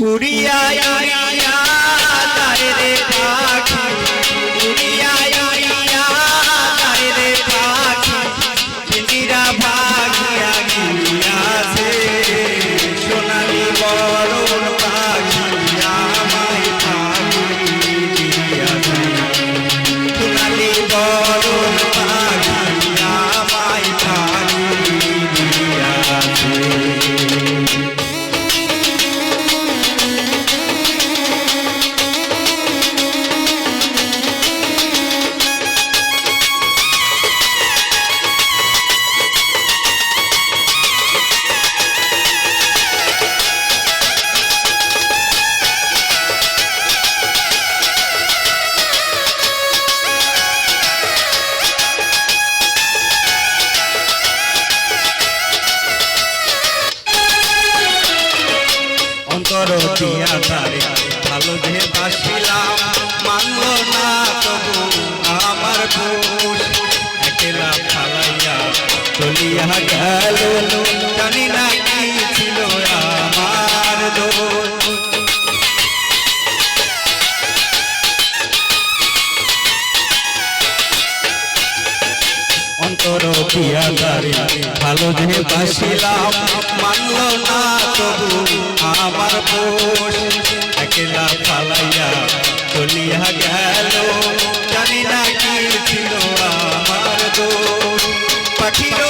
উড়িয়া উড়িয়া যায় রে দিয়া ভালো যে বাসিলাম, মানল না তবু আমার চলিয়া গেল, জানি না কি ছিল আমার অন্তর ভালো যে বাসিলাম, মানল না তবু আমার পোষ একলা ফালাইয়া চলিয়া গেল। জানি না কি ছিল আমার দোষ। পাখিরও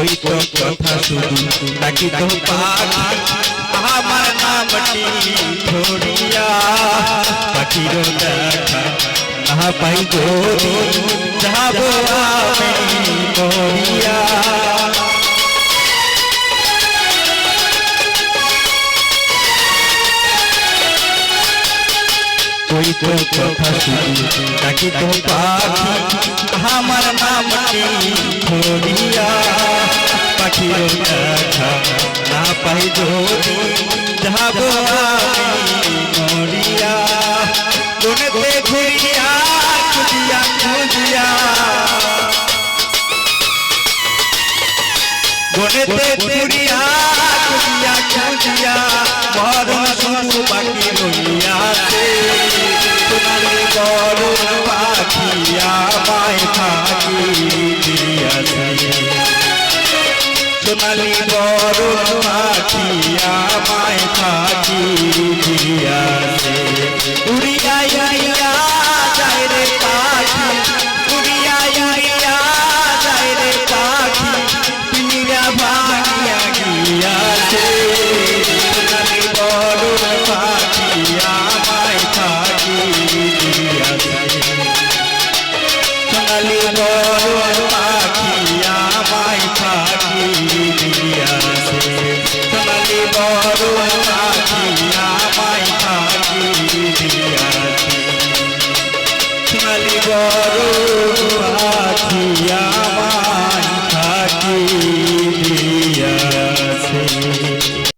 ওই তো কথা শুধু নাকি তো আমার নামটি ধরিয়া। পাখির দেখা না পাই গরি যাব আমি মরিয়া ওই তো কথা শুধু নাকি তো পাখি, আমার নামটি ধরিয়া। পাখির দেখা না পাই যদি যাব মরিয়া বনেতে ঘুরিয়া, খুঁজিয়া খুঁজিয়া। বনেতে ঘুরিয়া সোনালি বরণ পাখি আমায় ফাঁকি দিয়াছে। উড়িয়া সোনালি পাখি